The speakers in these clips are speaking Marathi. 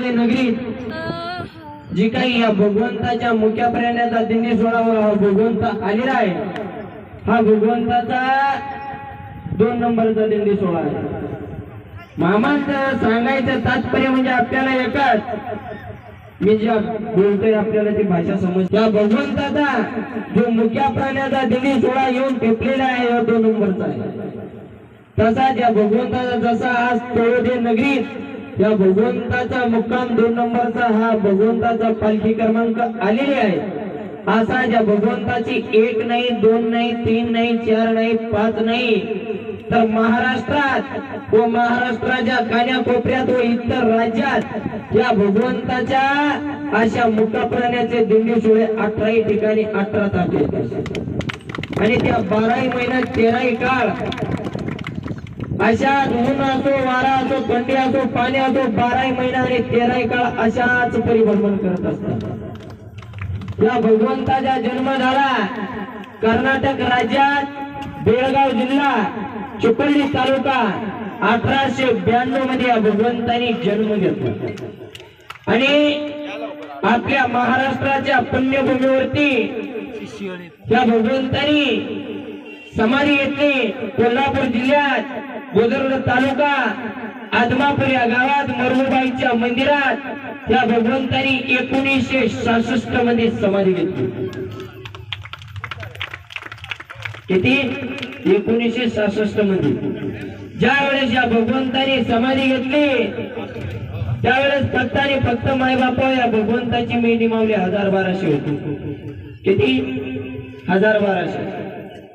नगरीत जी काही या भगवंताच्या मुख्या प्राण्याचा दिंडी सोहळा हा भगवंत आलेला आहे. हा भगवंताचा दोन नंबरचा दिंडी सोहळा आहे. मामाचं सांगायचं तात्पर्य म्हणजे आपल्याला एकच. मी ज्या बोलतोय आपल्याला ती भाषा समज त्या भगवंताचा जो मुख्या प्राण्याचा दिंडी सोहळा येऊन टेपलेला आहे दोन नंबरचा आहे. तसा ज्या भगवंताचा जसा आज तळोदे नगरीत या भगवंताचा मुक्काम दोन नंबरचा हा भगवंताचा पालखी क्रमांक आलेले आहे. असा ज्या भगवंताची एक नाही दोन नाही तीन नाही चार नाही पाच नाही तर महाराष्ट्रात व महाराष्ट्राच्या कान्याकोपऱ्यात व इतर राज्यात या भगवंताच्या अशा मुक्का प्राण्याचे दिंडी सोहळे अठराही ठिकाणी अठरा तारखे आणि त्या बाराही महिन्यात तेराही काळ अशा ऊन असो वारा असो थंडी असो पाणी असो बाराही महिना आणि तेराही काळ अशाच परिभ्रमण करत असतात. या भगवंताचा जन्म झाला कर्नाटक राज्यात बेळगाव जिल्हा चिपळी तालुका अठराशे ब्याण्णवमध्ये या भगवंतानी जन्म घेतला. आणि आपल्या महाराष्ट्राच्या पुण्यभूमीवरती या भगवंतानी समारी येथे कोल्हापूर जिल्ह्यात गोदरड तालुका आदमापूर या गावात मरुबाईच्या मंदिरात या भगवंतानी एकोणीसशे सहासष्टमध्ये समाधी घेतली. किती? एकोणीसशे सहासष्टमध्ये. ज्या वेळेस या भगवंतानी समाधी घेतली त्यावेळेस भक्ताने फक्त मायबापा या भगवंताची मेंढी मावली हजार बाराशे होती. किती? हजार बाराशे.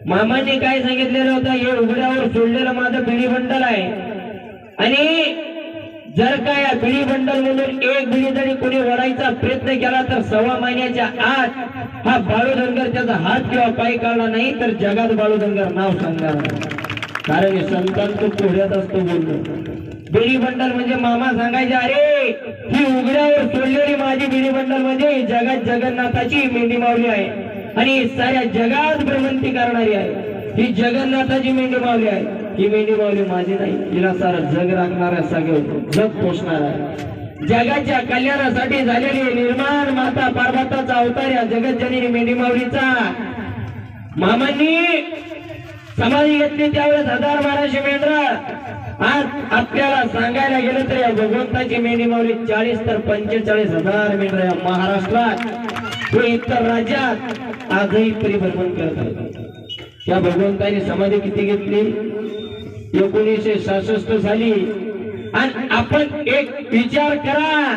मामांनी काय सांगितलेलं होतं? हे उघड्यावर सोडलेलं माझं बिडी बंडल आहे. आणि जर का या बिडी बंडल मधून एक बिडी जरी कोणी ओढायचा प्रयत्न केला तर सव्वा महिन्याच्या आत हा बाळूधनगर त्याचा हात किंवा पाय काढला नाही तर जगात बाळूधनगर नाव सांगणार कारण हे संतांचं असतो बोललो. बिडी बंडल म्हणजे मामा सांगायचे अरे ही उघड्यावर सोडलेली माझी बिडी बंडल म्हणजे जगात जगन्नाथाची मेंढी मावली आहे. आणि साऱ्या जगात भ्रमंती करणारी आहे. ही जगन्नाथाची मेंढी मावली आहे. ही मेंढी मावली माझी नाही. हिला सारं जग राखणार आहे सगळं जग पोषणार आहे. जगाच्या कल्याणासाठी झालेली निर्माण माता पार्वताचा अवतार या जगत जननी मेंढी मावलीचा मामांनी समाधी घेतली त्यावेळेस हजार बाराशे मेंढरा. आज आपल्याला सांगायला गेलं तर या भगवंताची मेंढी मावली चाळीस तर पंचेचाळीस हजार मेंढरा या महाराष्ट्रात. हे इतर राज्यात आजही परिभ्रमण करत आहेत. या भगवंताने समाधी किती घेतली? एकोणीसशे सहासष्ट साली आणि आपण एक विचार करा.